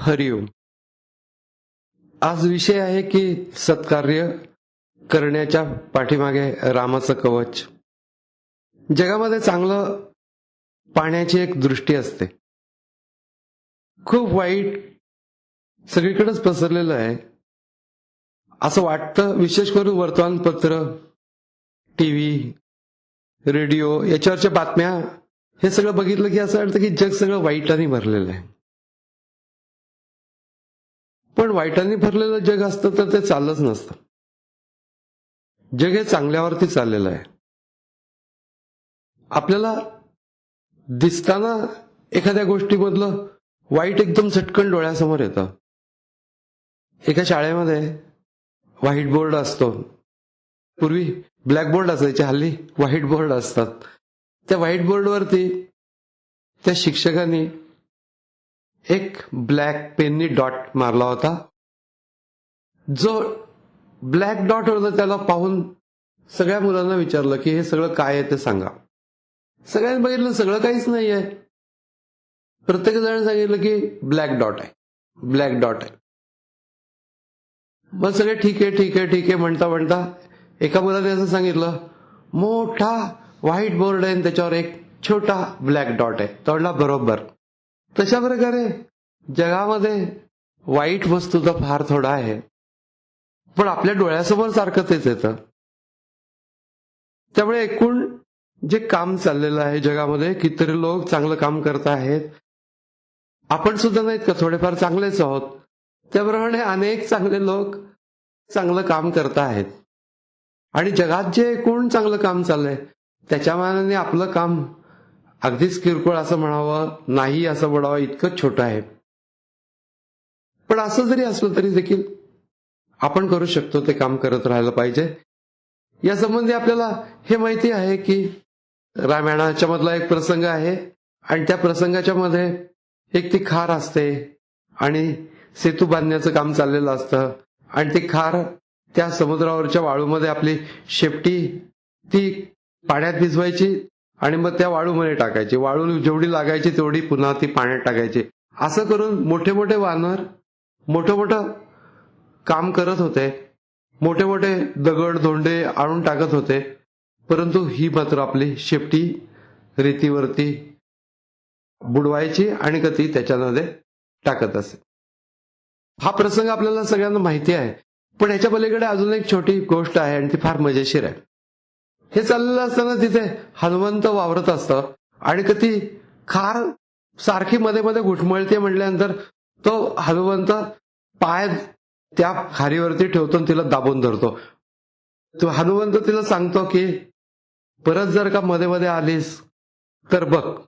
हरिओम आज विषय आहे की सत्कार्य करण्याच्या पाठीमागे रामाचं कवच. जगामध्ये चांगलं पाण्याची एक दृष्टी असते. खूप वाईट सगळीकडेच पसरलेलं आहे. असं वाटतं विशेष करून वर्तमानपत्र टीव्ही रेडिओ याच्यावरच्या बातम्या हे सगळं बघितलं की असं वाटतं की जग सगळं वाईटाने भरलेलं आहे. पण वाईटाने भरलेलं जग असतं तर ते चाललंच नसतं. जग हे चांगल्यावरती चाललेलं आहे. आपल्याला दिसताना एखाद्या गोष्टीमधलं वाईट एकदम चटकन डोळ्यासमोर येतं. एका शाळेमध्ये व्हाईट बोर्ड असतो. पूर्वी ब्लॅक बोर्ड असायचे हल्ली व्हाईट बोर्ड असतात. त्या व्हाईट बोर्डवरती त्या शिक्षकांनी एक ब्लॅक पेननी डॉट मारला होता. जो ब्लॅक डॉट होता त्याला पाहून सगळ्या मुलांना विचारलं की हे सगळं काय आहे ते सांगा. सगळ्यांनी बघितलं सगळं काहीच नाही आहे प्रत्येक जण सांगितलं की ब्लॅक डॉट आहे. ब्लॅक डॉट आहे. मग सगळे ठीक आहे ठीक आहे ठीक आहे म्हणता म्हणता एका मुलाने असं सांगितलं मोठा व्हाईट बोर्ड आहे आणि त्याच्यावर एक छोटा ब्लॅक डॉट आहे. तोडला बरोबर. तशा प्रकारे जगामध्ये वाईट वस्तू तर फार थोडा आहे. पण आपल्या डोळ्यासमोर सारखं तेच येतं. त्यामुळे एकूण जे काम चाललेलं आहे जगामध्ये कितीतरी लोक चांगलं काम करत आहेत. आपण सुद्धा नाहीत का? थोडेफार चांगलेच आहोत. त्याप्रमाणे अनेक चांगले लोक चांगलं काम करत आहेत. आणि जगात जे एकूण चांगलं काम चाललंय त्याच्या मानाने आपलं काम अगदीच किरकोळ असं म्हणावं नाही असं म्हणावं इतकं छोटं आहे. पण असं जरी असलं तरी देखील आपण करू शकतो ते काम करत राहायला पाहिजे. या संबंधी आपल्याला हे माहिती आहे की रामायणाच्या मधला एक प्रसंग आहे आणि त्या प्रसंगाच्या मध्ये एक ती खार असते आणि सेतू बांधण्याचं काम चाललेलं असतं आणि ती खार त्या समुद्रावरच्या वाळूमध्ये आपली शेपटी ती पाण्यात भिजवायची आणि मग त्या वाळूमध्ये टाकायची. वाळू जेवढी लागायची तेवढी पुन्हा ती पाण्यात टाकायची. असं करून मोठे मोठे वानर मोठं मोठं काम करत होते. मोठे मोठे दगड धोंडे आणून टाकत होते. परंतु ही मात्र आपली शेपटी रेतीवरती बुडवायची आणि कधी त्याच्यामध्ये टाकत असे. हा प्रसंग आपल्याला सगळ्यांना माहिती आहे. पण ह्याच्या पलीकडे अजून एक छोटी गोष्ट आहे आणि ती फार मजेशीर आहे. हे चाललेलं असताना तिथे हनुमंत वावरत असतं. आणि कधी खार सारखी मध्ये मध्ये घुटमळते म्हटल्यानंतर तो हनुमंत पाय त्या खारीवरती ठेवतो तिला दाबून धरतो. तो हनुमंत तिला सांगतो की परत जर का मध्ये मध्ये आलीस तर बघ.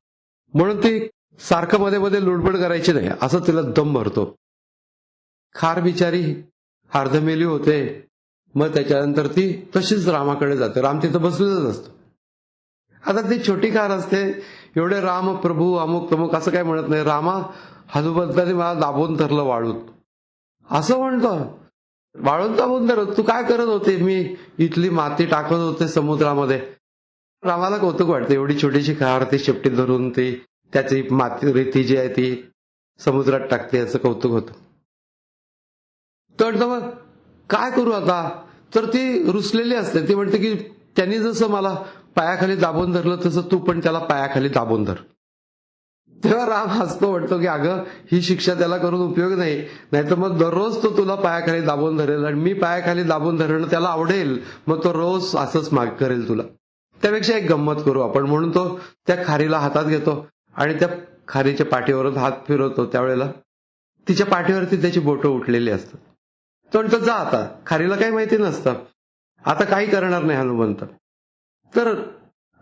म्हणून ती सारखं मध्ये मध्ये लुडबड करायची नाही असं तिला दम भरतो. खार बिचारी अर्धमेली होते. मग त्याच्यानंतर ती तशीच रामाकडे जाते. राम तिथं बसलेलंच असतो. आता ती छोटी कार असते. एवढे राम प्रभू अमुक तमुक असं काय म्हणत नाही. रामा हनुमंताने मला दाबून धरलं वाळूत. असं म्हणतो. वाळून दाबून धरत. तू काय करत होते? मी इथली माती टाकत होते समुद्रामध्ये. रामाला कौतुक वाटतं. एवढी छोटीशी कार ती शेपटी धरून ती त्याची माती रेती जी आहे ती समुद्रात टाकते याचं कौतुक होतं. तर मग? काय करू आता? तर ती रुसलेली असते. ती म्हणते की त्यांनी जसं मला पायाखाली दाबून धरलं तसं तू पण त्याला पायाखाली दाबून धर. तेव्हा राम हसतो म्हणतो की अगं ही शिक्षा त्याला करून उपयोग नाही. नाहीतर मग दररोज तो तुला पायाखाली दाबून धरेल आणि मी पायाखाली दाबून धरणं त्याला आवडेल. मग तो रोज असंच माग करेल तुला. त्यापेक्षा एक गंमत करू आपण. म्हणून तो त्या खारीला हातात घेतो आणि त्या खारीच्या पाठीवरून हात फिरवतो त्यावेळेला. तिच्या पाठीवरती त्याची बोटं उठलेली असतात. तो म्हणतो जा आता. खारीला काही माहिती नसतं. आता काही करणार नाही हनुमंत. तर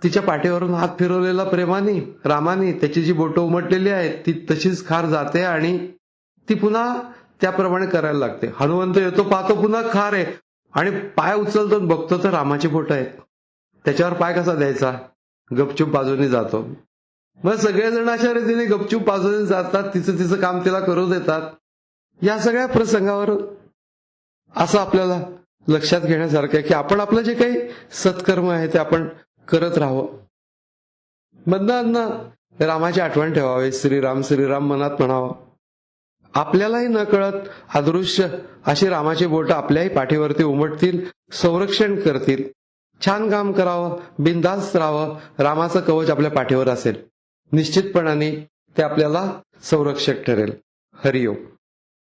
तिच्या पाठीवरून हात फिरवलेला प्रेमाने रामाने त्याची जी बोटं उमटलेली आहेत ती तशीच खार जाते आणि ती पुन्हा त्याप्रमाणे करायला लागते. हनुमंत येतो पाहतो पुन्हा खार आहे. आणि पाय उचलतो बघतो तर रामाची बोटं आहेत. त्याच्यावर पाय कसा द्यायचा? गपचूप बाजूने जातो. मग सगळेजण अशा रीतीने गपचूप बाजूने जातात तिचं तिचं काम तिला करू देतात. या सगळ्या प्रसंगावर असं आपल्याला लक्षात घेण्यासारखं आहे की आपण आपलं जे काही सत्कर्म आहे ते आपण करत राहावं. मधनं रामाची आठवण ठेवावी श्रीराम श्रीराम मनात म्हणावं. आपल्यालाही न कळत अदृश्य अशी रामाची बोट आपल्याही पाठीवरती उमटतील संरक्षण करतील. छान काम करावं बिनधास्त राहावं रामाचं कवच आपल्या पाठीवर असेल. निश्चितपणाने ते आपल्याला संरक्षक ठरेल. हरिओम.